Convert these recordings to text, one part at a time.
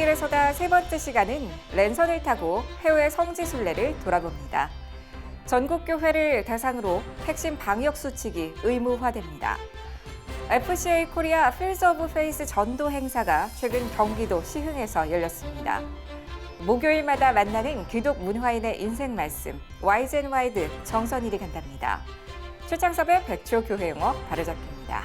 순례길에서다 세 번째 시간은 랜선을 타고 해외 성지 순례를 돌아봅니다. 전국 교회를 대상으로 핵심 방역 수칙이 의무화됩니다. FCA 코리아 필즈 오브 페이스 전도 행사가 최근 경기도 시흥에서 열렸습니다. 목요일마다 만나는 기독 문화인의 인생 말씀 와이젠와이드 정선일이 간답니다. 최창섭의 백초 교회 용어 바로잡기입니다.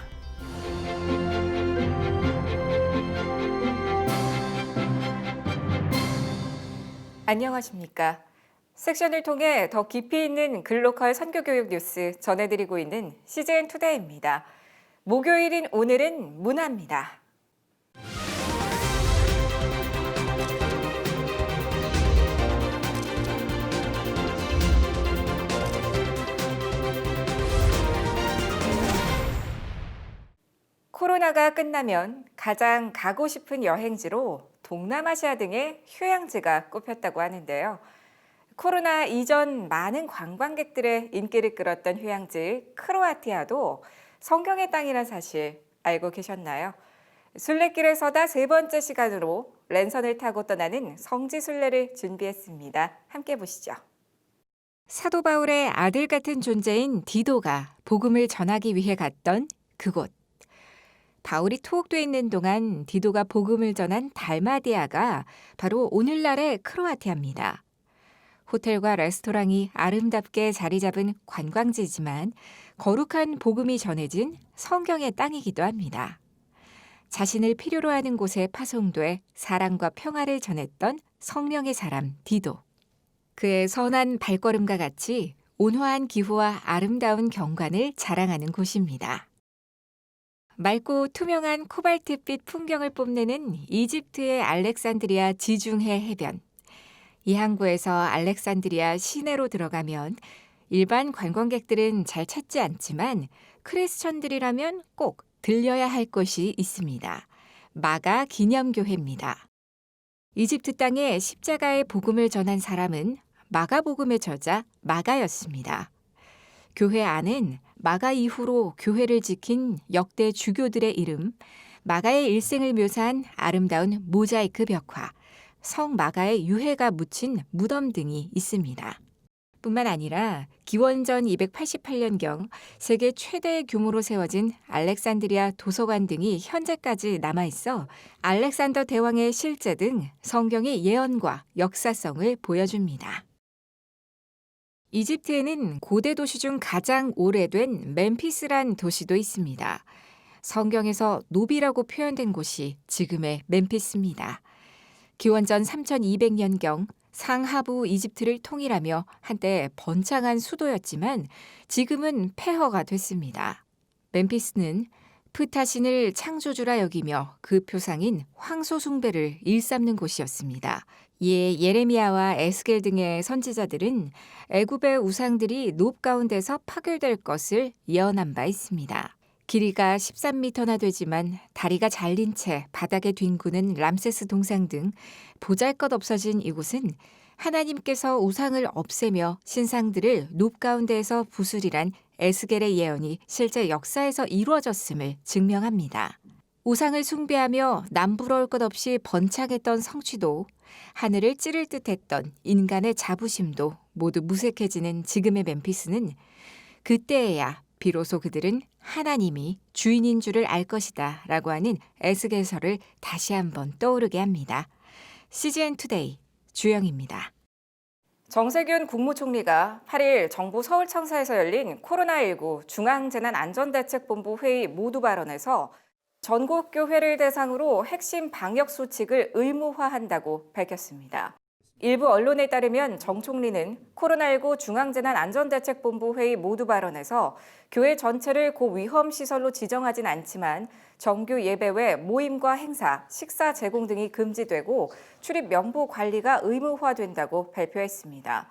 안녕하십니까. 섹션을 통해 더 깊이 있는 글로컬 선교 교육 뉴스 전해드리고 있는 CJN 투데이입니다. 목요일인 오늘은 문화입니다. 코로나가 끝나면 가장 가고 싶은 여행지로 동남아시아 등의 휴양지가 꼽혔다고 하는데요. 코로나 이전 많은 관광객들의 인기를 끌었던 휴양지 크로아티아도 성경의 땅이란 사실 알고 계셨나요? 순례길에서다 세 번째 시간으로 랜선을 타고 떠나는 성지 순례를 준비했습니다. 함께 보시죠. 사도 바울의 아들 같은 존재인 디도가 복음을 전하기 위해 갔던 그곳. 바울이 투옥돼 있는 동안 디도가 복음을 전한 달마디아가 바로 오늘날의 크로아티아입니다. 호텔과 레스토랑이 아름답게 자리 잡은 관광지지만 거룩한 복음이 전해진 성경의 땅이기도 합니다. 자신을 필요로 하는 곳에 파송돼 사랑과 평화를 전했던 성령의 사람 디도. 그의 선한 발걸음과 같이 온화한 기후와 아름다운 경관을 자랑하는 곳입니다. 맑고 투명한 코발트빛 풍경을 뽐내는 이집트의 알렉산드리아 지중해 해변. 이 항구에서 알렉산드리아 시내로 들어가면 일반 관광객들은 잘 찾지 않지만 크리스천들이라면 꼭 들려야 할 곳이 있습니다. 마가 기념교회입니다. 이집트 땅에 십자가의 복음을 전한 사람은 마가복음의 저자 마가였습니다. 교회 안은 마가 이후로 교회를 지킨 역대 주교들의 이름, 마가의 일생을 묘사한 아름다운 모자이크 벽화, 성 마가의 유해가 묻힌 무덤 등이 있습니다. 뿐만 아니라 기원전 288년경 세계 최대의 규모로 세워진 알렉산드리아 도서관 등이 현재까지 남아 있어 알렉산더 대왕의 실제 등 성경의 예언과 역사성을 보여줍니다. 이집트에는 고대 도시 중 가장 오래된 멤피스란 도시도 있습니다. 성경에서 노비라고 표현된 곳이 지금의 멤피스입니다. 기원전 3200년경 상하부 이집트를 통일하며 한때 번창한 수도였지만 지금은 폐허가 됐습니다. 멤피스는 프타신을 창조주라 여기며 그 표상인 황소 숭배를 일삼는 곳이었습니다. 이에 예레미야와 에스겔 등의 선지자들은 애굽의 우상들이 높 가운데서 파괴될 것을 예언한 바 있습니다. 길이가 13미터나 되지만 다리가 잘린 채 바닥에 뒹구는 람세스 동상 등 보잘것 없어진 이곳은 하나님께서 우상을 없애며 신상들을 높 가운데에서 부수리란 에스겔의 예언이 실제 역사에서 이루어졌음을 증명합니다. 우상을 숭배하며 남부러울 것 없이 번창했던 성취도 하늘을 찌를 듯했던 인간의 자부심도 모두 무색해지는 지금의 멤피스는 그때에야 비로소 그들은 하나님이 주인인 줄을 알 것이다 라고 하는 에스겔서를 다시 한번 떠오르게 합니다. CGN 투데이 주영입니다. 정세균 국무총리가 8일 정부 서울청사에서 열린 코로나19 중앙재난안전대책본부 회의 모두 발언에서 전국 교회를 대상으로 핵심 방역 수칙을 의무화한다고 밝혔습니다. 일부 언론에 따르면 정 총리는 코로나19 중앙재난안전대책본부 회의 모두 발언에서 교회 전체를 고위험 시설로 지정하진 않지만 정규 예배 외 모임과 행사, 식사 제공 등이 금지되고 출입 명부 관리가 의무화된다고 발표했습니다.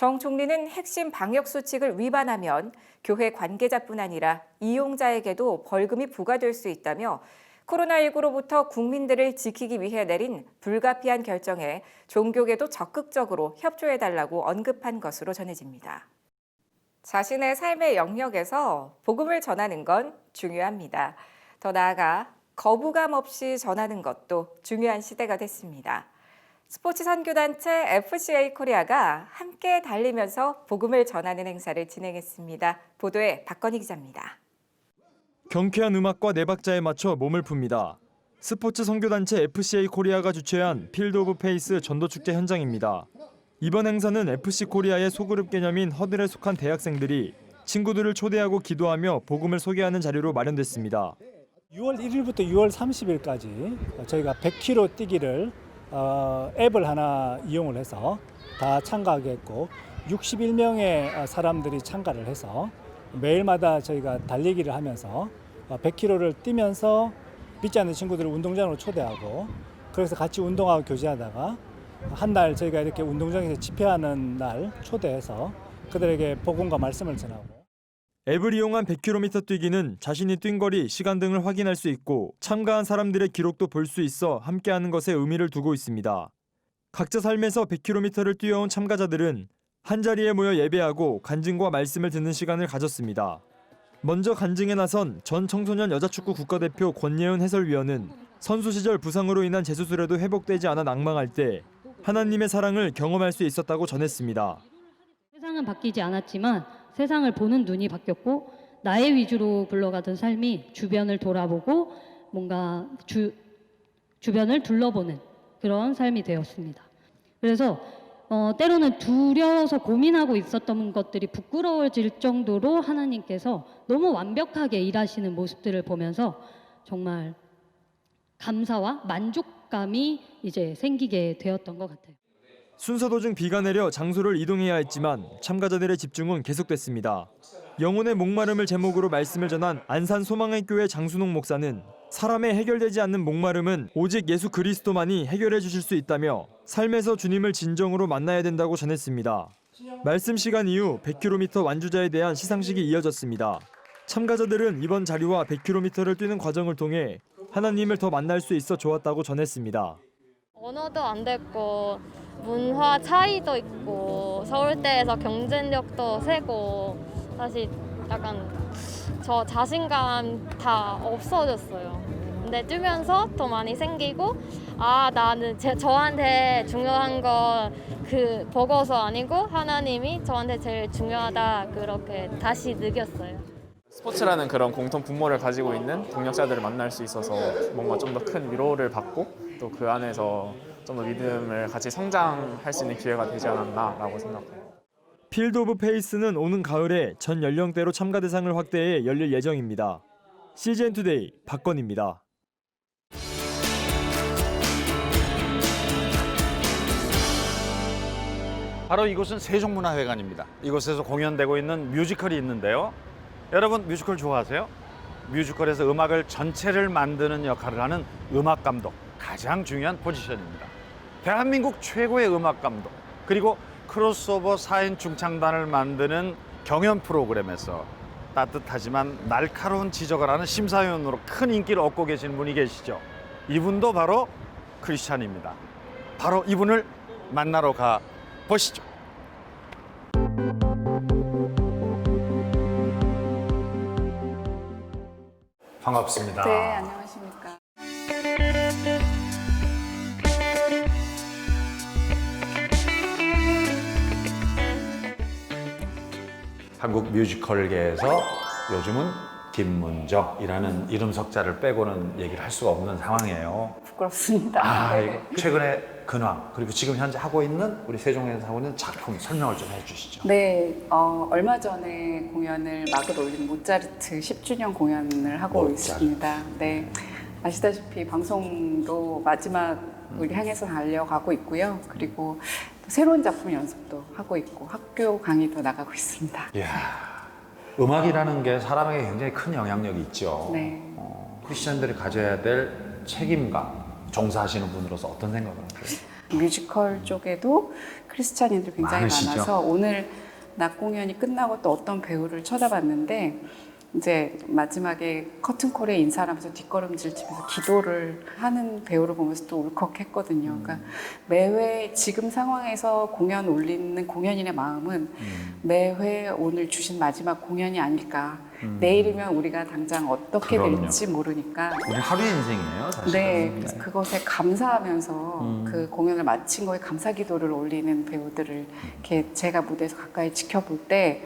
정 총리는 핵심 방역 수칙을 위반하면 교회 관계자뿐 아니라 이용자에게도 벌금이 부과될 수 있다며 코로나19로부터 국민들을 지키기 위해 내린 불가피한 결정에 종교계도 적극적으로 협조해달라고 언급한 것으로 전해집니다. 자신의 삶의 영역에서 복음을 전하는 건 중요합니다. 더 나아가 거부감 없이 전하는 것도 중요한 시대가 됐습니다. 스포츠 선교단체 FCA 코리아가 함께 달리면서 복음을 전하는 행사를 진행했습니다. 보도에 박건희 기자입니다. 경쾌한 음악과 네 박자에 맞춰 몸을 풉니다. 스포츠 선교단체 FCA 코리아가 주최한 필드 오브 페이스 전도축제 현장입니다. 이번 행사는 FC 코리아의 소그룹 개념인 허들에 속한 대학생들이 친구들을 초대하고 기도하며 복음을 소개하는 자리로 마련됐습니다. 6월 1일부터 6월 30일까지 저희가 100km 뛰기를 어, 앱을 하나 이용을 해서 다 참가하게 했고 61명의 사람들이 참가를 해서 매일마다 저희가 달리기를 하면서 100km를 뛰면서 믿지 않는 친구들을 운동장으로 초대하고 그래서 같이 운동하고 교제하다가 한 날 저희가 이렇게 운동장에서 집회하는 날 초대해서 그들에게 복음과 말씀을 전하고 앱을 이용한 100km 뛰기는 자신이 뛴 거리, 시간 등을 확인할 수 있고 참가한 사람들의 기록도 볼 수 있어 함께하는 것에 의미를 두고 있습니다. 각자 삶에서 100km를 뛰어온 참가자들은 한 자리에 모여 예배하고 간증과 말씀을 듣는 시간을 가졌습니다. 먼저 간증에 나선 전 청소년 여자축구 국가대표 권예은 해설위원은 선수 시절 부상으로 인한 재수술에도 회복되지 않아 낭망할 때 하나님의 사랑을 경험할 수 있었다고 전했습니다. 세상은 바뀌지 않았지만 세상을 보는 눈이 바뀌었고 나의 위주로 굴러가던 삶이 주변을 돌아보고 뭔가 주, 주변을 둘러보는 그런 삶이 되었습니다. 그래서 어, 때로는 두려워서 고민하고 있었던 것들이 부끄러워질 정도로 하나님께서 너무 완벽하게 일하시는 모습들을 보면서 정말 감사와 만족감이 이제 생기게 되었던 것 같아요. 순서 도 중 비가 내려 장소를 이동해야 했지만 참가자들의 집중은 계속됐습니다. 영혼의 목마름을 제목으로 말씀을 전한 안산 소망의 교회 장순홍 목사는 사람의 해결되지 않는 목마름은 오직 예수 그리스도만이 해결해 주실 수 있다며 삶에서 주님을 진정으로 만나야 된다고 전했습니다. 말씀 시간 이후 100km 완주자에 대한 시상식이 이어졌습니다. 참가자들은 이번 자리와 100km를 뛰는 과정을 통해 하나님을 더 만날 수 있어 좋았다고 전했습니다. 언어도 안 됐고 문화 차이도 있고 서울대에서 경쟁력도 세고 사실 약간 저 자신감 다 없어졌어요. 근데 뛰면서 더 많이 생기고 아 나는 제, 저한테 중요한 건그 버거서 아니고 하나님이 저한테 제일 중요하다 그렇게 다시 느꼈어요. 스포츠라는 그런 공통 분모를 가지고 있는 동력자들을 만날 수 있어서 뭔가 좀 더 큰 위로를 받고 또 그 안에서 좀 더 믿음을 같이 성장할 수 있는 기회가 되지 않았나라고 생각해요. 필드 오브 페이스는 오는 가을에 전 연령대로 참가 대상을 확대해 열릴 예정입니다. CGN 투데이 박건입니다. 바로 이곳은 세종문화회관입니다. 이곳에서 공연되고 있는 뮤지컬이 있는데요. 여러분 뮤지컬 좋아하세요? 뮤지컬에서 음악을 전체를 만드는 역할을 하는 음악 감독 가장 중요한 포지션입니다. 대한민국 최고의 음악 감독 그리고 크로스오버 4인 중창단을 만드는 경연 프로그램에서 따뜻하지만 날카로운 지적을 하는 심사위원으로 큰 인기를 얻고 계신 분이 계시죠. 이분도 바로 크리스찬입니다. 바로 이분을 만나러 가 보시죠. 반갑습니다. 네, 안녕하십니까. 한국 뮤지컬계에서 요즘은 김문정이라는 이름 석자를 빼고는 얘기를 할 수가 없는 상황이에요. 부끄럽습니다. 아, 네. 이거 최근에 근황 그리고 지금 현재 하고 있는 우리 세종에서 하고 있는 작품 설명을 좀 해주시죠. 네, 어, 얼마 전에 공연을 막을 올린 모차르트 10주년 공연을 하고 모차르트. 있습니다. 네, 아시다시피 방송도 마지막 우리 향해서 달려가고 있고요. 그리고 또 새로운 작품 연습도 하고 있고 학교 강의도 나가고 있습니다. 이야, 음악이라는 게 사람에게 굉장히 큰 영향력이 있죠. 네. 어, 크리스천들이 가져야 될 책임감, 종사하시는 분으로서 어떤 생각을 하세요? 뮤지컬 쪽에도 크리스찬인들 굉장히 많으시죠? 많아서 오늘 낮 공연이 끝나고 또 어떤 배우를 쳐다봤는데 이제 마지막에 커튼콜에 인사하면서 뒷걸음질 치면서 기도를 하는 배우를 보면서 또 울컥했거든요. 그러니까 매회 지금 상황에서 공연 올리는 공연인의 마음은 매회 오늘 주신 마지막 공연이 아닐까. 내일이면 우리가 당장 어떻게 그럼요. 될지 모르니까 우리 하루의 인생이에요, 사실. 네, 그래서 그것에 감사하면서 음. 그 공연을 마친 거에 감사 기도를 올리는 배우들을 이렇게 제가 무대에서 가까이 지켜볼 때,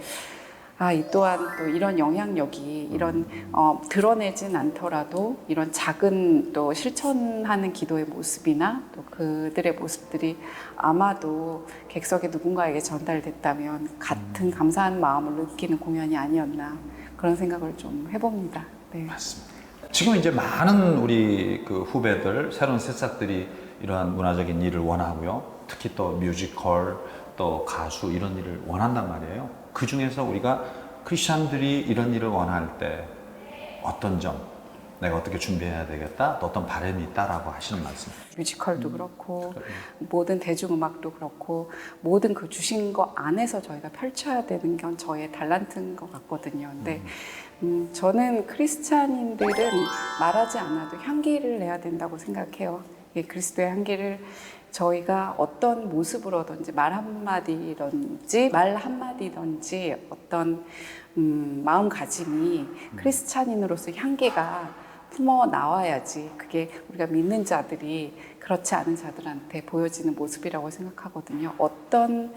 아, 이 또한 또 이런 영향력이 이런 어, 드러내진 않더라도 이런 작은 또 실천하는 기도의 모습이나 또 그들의 모습들이 아마도 객석에 누군가에게 전달됐다면 같은 감사한 마음을 느끼는 공연이 아니었나 그런 생각을 좀 해봅니다. 네. 지금 이제 많은 우리 그 후배들, 새로운 새싹들이 이러한 문화적인 일을 원하고요. 특히 또 뮤지컬, 또 가수 이런 일을 원한단 말이에요. 그 중에서 우리가 크리스천들이 이런 일을 원할 때 어떤 점, 내가 어떻게 준비해야 되겠다, 또 어떤 바람이 있다라고 하시는 말씀. 뮤지컬도 그렇고 모든 대중음악도 그렇고 모든 그 주신 거 안에서 저희가 펼쳐야 되는 건 저의 달란트인 것 같거든요. 근데 음, 저는 크리스찬인들은 말하지 않아도 향기를 내야 된다고 생각해요. 이 그리스도의 향기를 저희가 어떤 모습으로든지 말 한마디든지 말 한마디든지 어떤 음, 마음가짐이 크리스찬인으로서 향기가 품어 나와야지 그게 우리가 믿는 자들이 그렇지 않은 자들한테 보여지는 모습이라고 생각하거든요. 어떤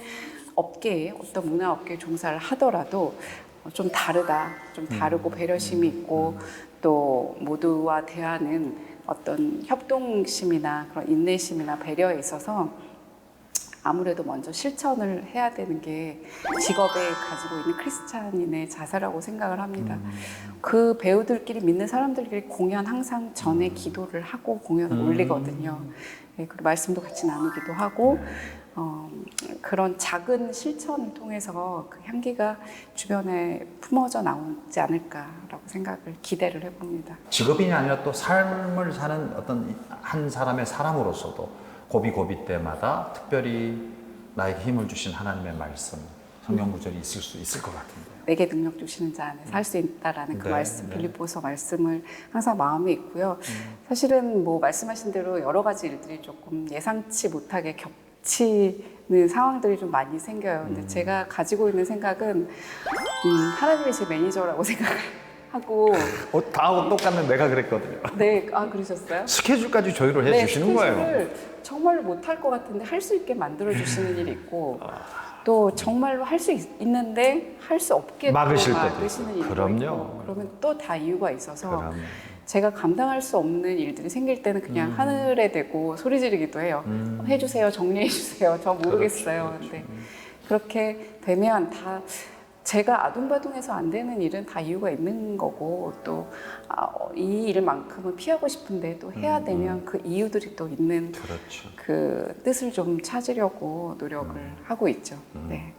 업계에 어떤 문화 업계에 종사를 하더라도 좀 다르다, 좀 다르고 배려심이 있고 또 모두와 대하는 어떤 협동심이나 그런 인내심이나 배려에 있어서 아무래도 먼저 실천을 해야 되는 게 직업에 가지고 있는 크리스찬인의 자세라고 생각을 합니다. 그 배우들끼리 믿는 사람들끼리 공연 항상 전에 기도를 하고 공연을 올리거든요. 네, 그리고 말씀도 같이 나누기도 하고 어, 그런 작은 실천을 통해서 그 향기가 주변에 품어져 나오지 않을까라고 생각을 기대를 해봅니다. 직업인이 아니라 또 삶을 사는 어떤 한 사람의 사람으로서도 고비고비 때마다 특별히 나에게 힘을 주신 하나님의 말씀, 성경 구절이 있을 수 있을 것 같은데요. 내게 능력 주시는 자 안에 살 수 있다라는 그 네, 말씀 네. 빌립보서 말씀을 항상 마음에 있고요. 사실은 뭐 말씀하신 대로 여러 가지 일들이 조금 예상치 못하게 겹치는 상황들이 좀 많이 생겨요. 근데 제가 가지고 있는 생각은 음, 하나님이 제 매니저라고 생각하고 어, 다하고 똑같은 내가 그랬거든요. 네, 아 그러셨어요? 스케줄까지 조율을 네, 해주시는 거예요. 스케줄을 정말로 못할 것 같은데 할 수 있게 만들어 주시는 일이 있고 또 정말로 할 수 있는데 할 수 없게 또 막으실 때도 막으시는 있고. 일이 그럼요. 그러면 또 다 이유가 있어서 그럼. 제가 감당할 수 없는 일들이 생길 때는 그냥 하늘에 대고 소리 지르기도 해요. 음. 해주세요, 정리해주세요. 저 모르겠어요. 그렇죠, 근데 그렇게 되면 다 제가 아둥바둥해서 안 되는 일은 다 이유가 있는 거고 또이 일만큼은 피하고 싶은데 또 해야 음, 되면 그 이유들이 또 있는 그렇죠. 그 뜻을 좀 찾으려고 노력을 하고 있죠. 음. 네.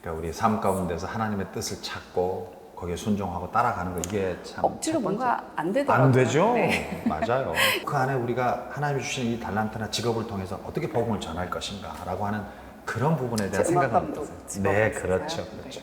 그러니까 우리 삶 가운데서 하나님의 뜻을 찾고 거기에 순종하고 따라가는 거 이게 참 억지로. 뭔가 안 되더라고요. 안 되죠. 네. 맞아요. 그 안에 우리가 하나님이 주신 이 달란트나 직업을 통해서 어떻게 복음을 전할 것인가라고 하는 그런 부분에 대한 감독 하면서. 직업을 네. 그렇죠, 그렇죠.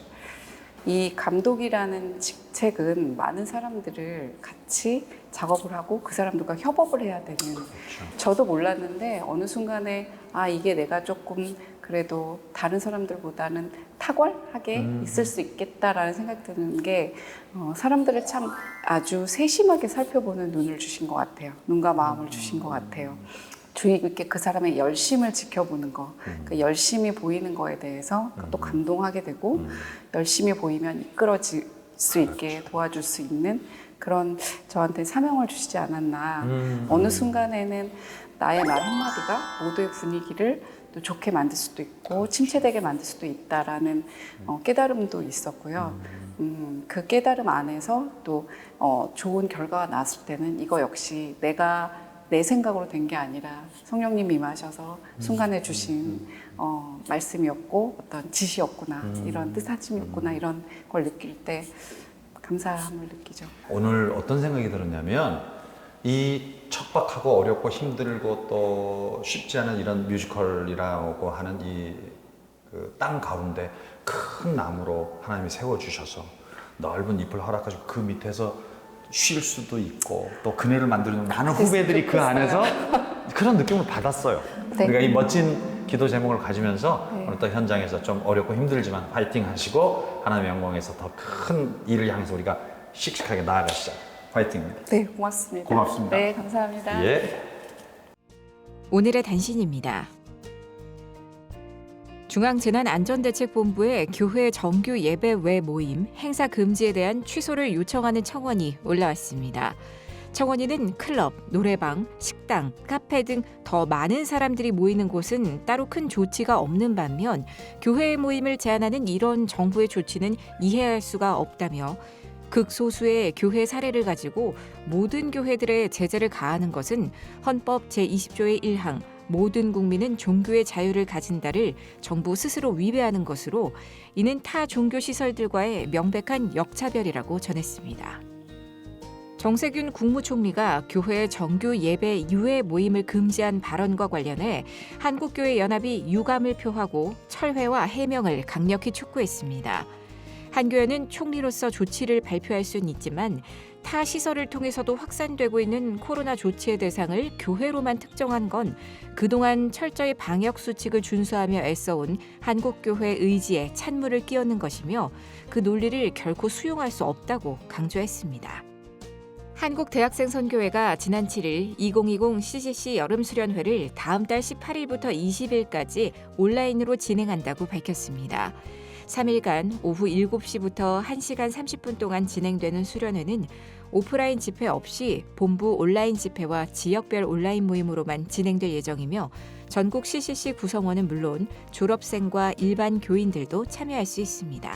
이 감독이라는 직책은 많은 사람들을 같이 작업을 하고 그 사람들과 협업을 해야 되는 그렇죠. 저도 몰랐는데 어느 순간에 아 이게 내가 조금 그래도 다른 사람들보다는 탁월하게 음. 있을 수 있겠다라는 생각 드는 게 어, 사람들을 참 아주 세심하게 살펴보는 눈을 주신 것 같아요. 눈과 마음을 주신 것 같아요. 주의 깊게 그 사람의 열심을 지켜보는 거, 음. 그 열심히 보이는 거에 대해서 또 감동하게 되고 음. 열심히 보이면 이끌어질 수 있게 도와줄 수 있는 그런 저한테 사명을 주시지 않았나. 음. 어느 순간에는 나의 말 한마디가 모두의 분위기를 또 좋게 만들 수도 있고 침체되게 만들 수도 있다라는 어, 깨달음도 있었고요. 음, 그 깨달음 안에서 또 어, 좋은 결과가 나왔을 때는 이거 역시 내가 내 생각으로 된 게 아니라 성령님이 임하셔서 순간에 주신 어, 말씀이었고 어떤 지시였구나 이런 뜻하심이었구나 이런 걸 느낄 때 감사함을 느끼죠. 오늘 어떤 생각이 들었냐면 이 척박하고 어렵고 힘들고 또 쉽지 않은 이런 뮤지컬이라고 하는 이그땅 가운데 큰 나무로 하나님이 세워 주셔서 넓은 잎을 허락하시고 그 밑에서 쉴 수도 있고 또 그네를 만드는 많은 후배들이 그 안에서 그런 느낌을 받았어요. 네. 우리가 이 멋진 기도 제목을 가지면서 네. 오늘 또 현장에서 좀 어렵고 힘들지만 파이팅 하시고 하나님의 영광에서 더 큰 일을 향해서 우리가 씩씩하게 나아가시자. 파이팅입니다. 네, 고맙습니다. 고맙습니다. 네, 감사합니다. 예. 오늘의 단신입니다. 중앙재난안전대책본부의 교회 정규 예배 외 모임 행사 금지에 대한 취소를 요청하는 청원이 올라왔습니다. 청원인은 클럽, 노래방, 식당, 카페 등 더 많은 사람들이 모이는 곳은 따로 큰 조치가 없는 반면 교회의 모임을 제한하는 이런 정부의 조치는 이해할 수가 없다며 극소수의 교회 사례를 가지고 모든 교회들의 제재를 가하는 것은 헌법 제20조의 1항 모든 국민은 종교의 자유를 가진다를 정부 스스로 위배하는 것으로 이는 타 종교 시설들과의 명백한 역차별이라고 전했습니다. 정세균 국무총리가 교회 정규 예배 유해 모임을 금지한 발언과 관련해 한국교회 연합이 유감을 표하고 철회와 해명을 강력히 촉구했습니다. 한 교회는 총리로서 조치를 발표할 수는 있지만 타 시설을 통해서도 확산되고 있는 코로나 조치의 대상을 교회로만 특정한 건 그동안 철저히 방역 수칙을 준수하며 애써온 한국교회 의지에 찬물을 끼얹는 것이며 그 논리를 결코 수용할 수 없다고 강조했습니다. 한국대학생 선교회가 지난 7일 2020 CCC 여름수련회를 다음 달 18일부터 20일까지 온라인으로 진행한다고 밝혔습니다. 3일간 오후 7시부터 1시간 30분 동안 진행되는 수련회는 오프라인 집회 없이 본부 온라인 집회와 지역별 온라인 모임으로만 진행될 예정이며 전국 CCC 구성원은 물론 졸업생과 일반 교인들도 참여할 수 있습니다.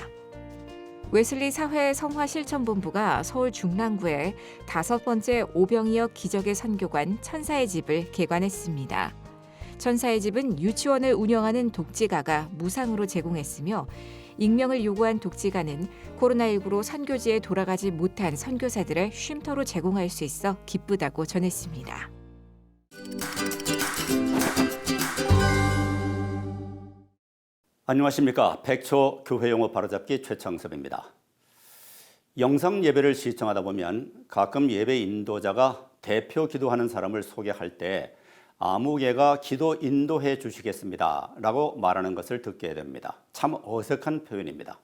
웨슬리 사회 성화 실천 본부가 서울 중랑구에 다섯 번째 오병이어 기적의 선교관 천사의 집을 개관했습니다. 천사의 집은 유치원을 운영하는 독지가가 무상으로 제공했으며 익명을 요구한 독지가는 코로나19로 선교지에 돌아가지 못한 선교사들을 쉼터로 제공할 수 있어 기쁘다고 전했습니다. 안녕하십니까. 백초 교회 용어 바로잡기 최창섭입니다. 영상 예배를 시청하다 보면 가끔 예배 인도자가 대표 기도하는 사람을 소개할 때 아무개가 기도 인도해 주시겠습니다. 라고 말하는 것을 듣게 됩니다. 참 어색한 표현입니다.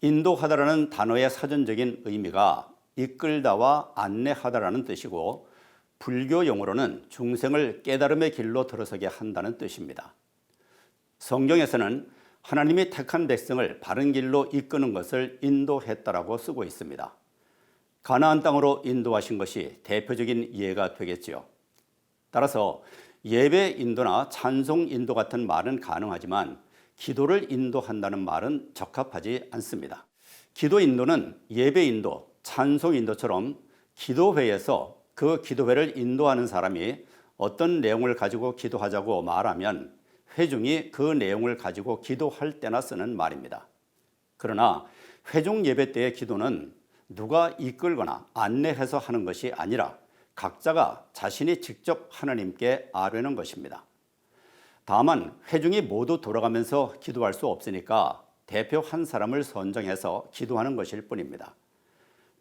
인도하다라는 단어의 사전적인 의미가 이끌다와 안내하다라는 뜻이고 불교 용어로는 중생을 깨달음의 길로 들어서게 한다는 뜻입니다. 성경에서는 하나님이 택한 백성을 바른 길로 이끄는 것을 인도했다라고 쓰고 있습니다. 가나안 땅으로 인도하신 것이 대표적인 예가 되겠지요. 따라서 예배 인도나 찬송 인도 같은 말은 가능하지만 기도를 인도한다는 말은 적합하지 않습니다. 기도 인도는 예배 인도, 찬송 인도처럼 기도회에서 그 기도회를 인도하는 사람이 어떤 내용을 가지고 기도하자고 말하면 회중이 그 내용을 가지고 기도할 때나 쓰는 말입니다. 그러나 회중 예배 때의 기도는 누가 이끌거나 안내해서 하는 것이 아니라 각자가 자신이 직접 하나님께 아뢰는 것입니다. 다만 회중이 모두 돌아가면서 기도할 수 없으니까 대표 한 사람을 선정해서 기도하는 것일 뿐입니다.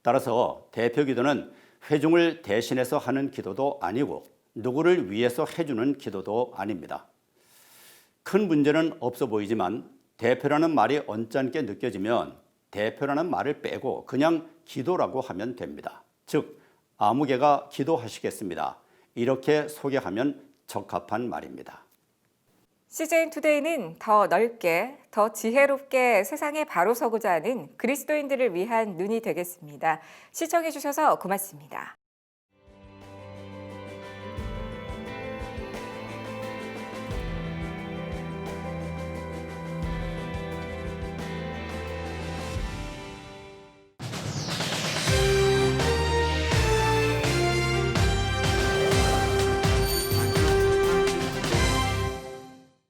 따라서 대표 기도는 회중을 대신해서 하는 기도도 아니고 누구를 위해서 해주는 기도도 아닙니다. 큰 문제는 없어 보이지만 대표라는 말이 언짢게 느껴지면 대표라는 말을 빼고 그냥 기도라고 하면 됩니다. 즉, 아무개가 기도하시겠습니다. 이렇게 소개하면 적합한 말입니다. CJN 투데이는 더 넓게, 더 지혜롭게 세상에 바로 서고자 하는 그리스도인들을 위한 눈이 되겠습니다. 시청해 주셔서 고맙습니다.